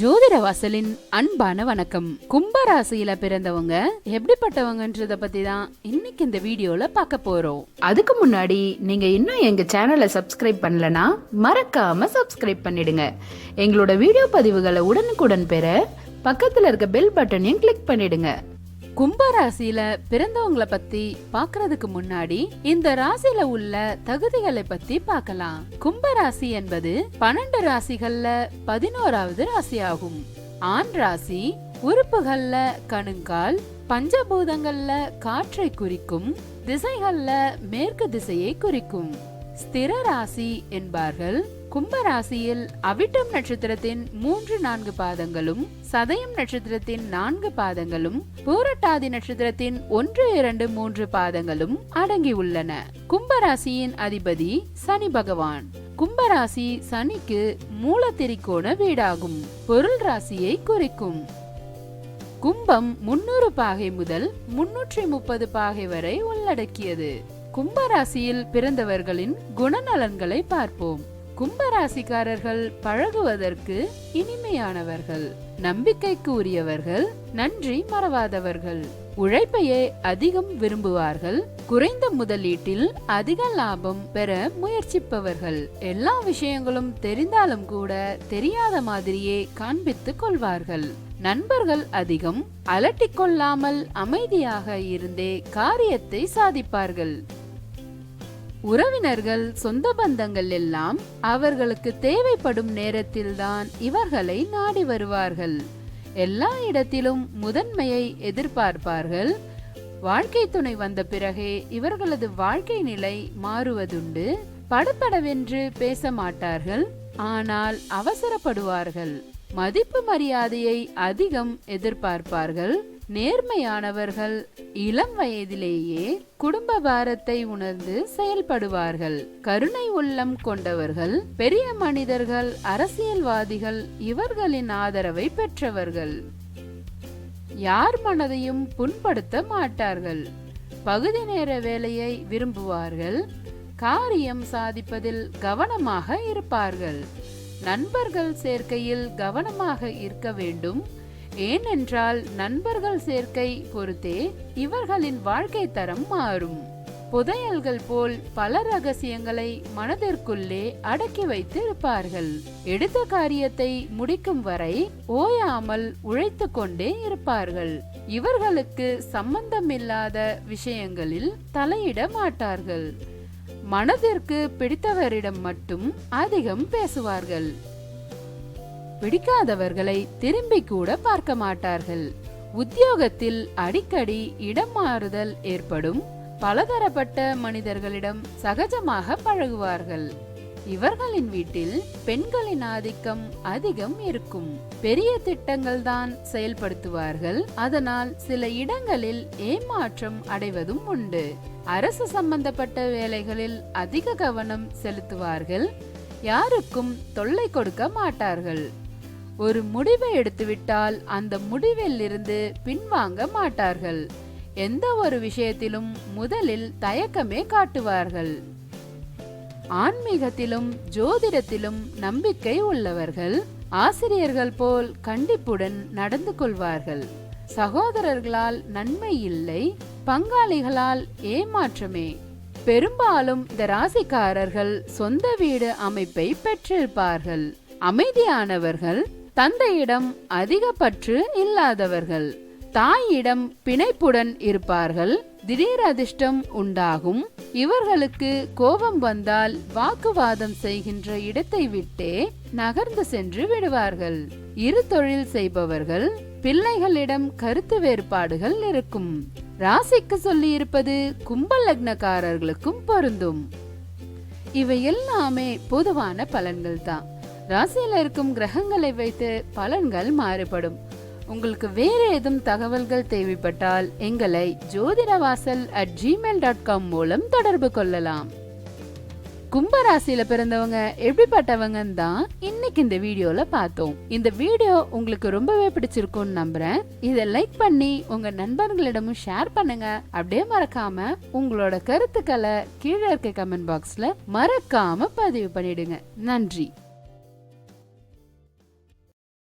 ஜோதிட வாசலின் அன்பான வணக்கம். கும்பராசியில பிறந்தவங்க எப்படிப்பட்டவங்கன்றத பத்தி தான் இன்னைக்கு இந்த வீடியோல பார்க்க போறோம். அதுக்கு முன்னாடி நீங்க இன்னும் எங்க சேனலை சப்ஸ்கிரைப் பண்ணலனா மறக்காம சப்ஸ்கிரைப் பண்ணிடுங்க. எங்களோட வீடியோ பதிவுகளை உடனுக்குடன் பெற பக்கத்துல இருக்க பெல் பட்டனையும் கிளிக் பண்ணிடுங்க. கும்பராசியில பிறந்தவங்கள பத்தி பாக்குறதுக்கு முன்னாடி இந்த ராசியில உள்ள தகுதிகளை பத்தி பார்க்கலாம் கும்பராசி என்பது பன்னெண்டு ராசிகள்ல பதினோராவது ராசி ஆகும் ஆண் ராசி உறுப்புகள்ல கணுங்கால் பஞ்சபூதங்கள்ல காற்றை குறிக்கும் திசைகள்ல மேற்கு திசையை குறிக்கும். ஸ்திர ராசி என்பார்கள். கும்பராசியில் அவிட்டம் நட்சத்திரத்தின் மூன்று நான்கு பாதங்களும் சதயம் நட்சத்திரத்தின் நான்கு பாதங்களும் பூரட்டாதி நட்சத்திரத்தின் ஒன்று இரண்டு மூன்று பாதங்களும் அடங்கியுள்ளன கும்பராசியின் அதிபதி சனி பகவான். கும்பராசி சனிக்கு மூலத்திரிக்கோண வீடாகும். பொருள் ராசியை குறிக்கும். கும்பம் முன்னூறு பாகை முதல் முன்னூற்றி முப்பது பாகை வரை உள்ளடக்கியது. கும்பராசியில் பிறந்தவர்களின் குணநலன்களை பார்ப்போம். கும்பராசிக்காரர்கள் பழகுவதற்கு இனிமையானவர்கள் நம்பிக்கைக்கு உரியவர்கள் நன்றி மறவாதவர்கள். உழைப்பையே அதிகம் விரும்புவார்கள் குறைந்த முதலீட்டில் அதிக லாபம் பெற முயற்சிப்பவர்கள். எல்லா விஷயங்களும் தெரிந்தாலும் கூட தெரியாத மாதிரியே காண்பித்துக் கொள்வார்கள். நண்பர்கள் அதிகம் அலட்டிக் கொள்ளாமல் அமைதியாக இருந்தே காரியத்தை சாதிப்பார்கள். உறவினர்கள் சொந்த பந்தங்கள் எல்லாம் அவர்களுக்கு தேவைப்படும் நேரத்தில்தான் இவர்களை நாடி வருவார்கள். எல்லா இடத்திலும் முதன்மையை எதிர்பார்ப்பார்கள். வாழ்க்கை துணை வந்த பிறகே இவர்களது வாழ்க்கை நிலை மாறுவதுண்டு. படப்படவென்று பேச மாட்டார்கள் ஆனால் அவசரப்படுவார்கள். மதிப்பு மரியாதையை அதிகம் எதிர்பார்ப்பார்கள். நேர்மையானவர்கள் இளம் வயதிலேயே குடும்ப பாரத்தை உணர்ந்து செயல்படுவார்கள். கருணை உள்ளம் கொண்டவர்கள் பெரிய மனிதர்கள் அரசியல்வாதிகள் இவர்களின் ஆதரவை பெற்றவர்கள். யார் மனதையும் புண்படுத்த மாட்டார்கள். பகுதி நேர வேலையை விரும்புவார்கள். காரியம் சாதிப்பதில் கவனமாக இருப்பார்கள். நண்பர்கள் சேர்க்கையில் கவனமாக இருக்க வேண்டும். ஏனென்றால் நண்பர்கள் சேர்க்கை பொறுத்தே இவர்களின் வாழ்க்கை தரம் மாறும். புதையல்கள் போல் பல ரகசியங்களை மனதிற்குள்ளே அடக்கி வைத்து இருப்பார்கள் எடுத்த காரியத்தை முடிக்கும் வரை ஓயாமல் உழைத்து கொண்டே இருப்பார்கள். இவர்களுக்கு சம்பந்தமில்லாத விஷயங்களில் தலையிட மாட்டார்கள். மனதிற்கு பிடித்தவரிடம் மட்டும் அதிகம் பேசுவார்கள். பிடிக்காதவர்களை திரும்பி கூட பார்க்க மாட்டார்கள். உத்தியோகத்தில் அடிக்கடி இடம் மாறுதல் ஏற்படும். பலதரப்பட்ட மனிதர்களிடம் சகஜமாக பழகுவார்கள். இவர்களின் வீட்டில் பெண்களின் ஆதிக்கம் அதிகம் இருக்கும். பெரிய திட்டங்கள் தான் செயல்படுத்துவார்கள். அதனால் சில இடங்களில் ஏமாற்றம் அடைவதும் உண்டு. அரசு சம்பந்தப்பட்ட வேலைகளில் அதிக கவனம் செலுத்துவார்கள். யாருக்கும் தொல்லை கொடுக்க மாட்டார்கள். ஒரு முடிவை எடுத்துவிட்டால் அந்த முடிவில் இருந்து பின்வாங்க மாட்டார்கள். எந்த ஒரு விஷயத்திலும் முதலில் தயக்கமே காட்டுவார்கள். ஆன்மீகத்திலும் ஜோதிடத்திலும் நம்பிக்கை உள்ளவர்கள் ஆசிரியர்கள் போல் கண்டிப்புடன் நடந்து கொள்வார்கள். சகோதரர்களால் நன்மை இல்லை பங்காளிகளால் ஏமாற்றமே. பெரும்பாலும் இந்த ராசிக்காரர்கள் சொந்த வீடு அமைப்பை பெற்றிருப்பார்கள். அமைதியானவர்கள் தந்தையிடம் அதிக பற்று இல்லாதவர்கள். தாயிடம் பிணைப்புடன் இருப்பார்கள். திடீர் அதிர்ஷ்டம் உண்டாகும். இவர்களுக்கு கோபம் வந்தால் வாக்குவாதம் செய்கின்ற இடத்தை விட்டே நகர்ந்து சென்று விடுவார்கள். இரு தொழில் செய்பவர்கள் பிள்ளைகளிடம் கருத்து வேறுபாடுகள் இருக்கும். ராசிக்கு சொல்லி இருப்பது கும்ப லக்னக்காரர்களுக்கும் பொருந்தும். இவை எல்லாமே பொதுவான பலன்கள் தான். ராசியில் இருக்கும் கிரகங்களை வைத்து பலன்கள் மாறுபடும். உங்களுக்கு வேறு ஏதும் தகவல்கள் தேவைப்பட்டால் எங்களை Jothidavasal at Gmail dot com மூலம் தொடர்பு கொள்ளலாம். கும்பராசியில பிறந்தவங்க எப்படிப்பட்டவங்கன்னு தான் இன்னைக்கு இந்த வீடியோல பார்த்தோம். இந்த வீடியோ உங்களுக்கு ரொம்பவே பிடிச்சிருக்கும்னு நம்புறேன். இதை லைக் பண்ணி உங்க நண்பர்களிடமும் ஷேர் பண்ணுங்க. அப்படியே மறக்காம உங்களோட கருத்துக்களை கீழே இருக்க கமெண்ட் பாக்ஸ்ல மறக்காம பதிவு பண்ணிடுங்க. நன்றி.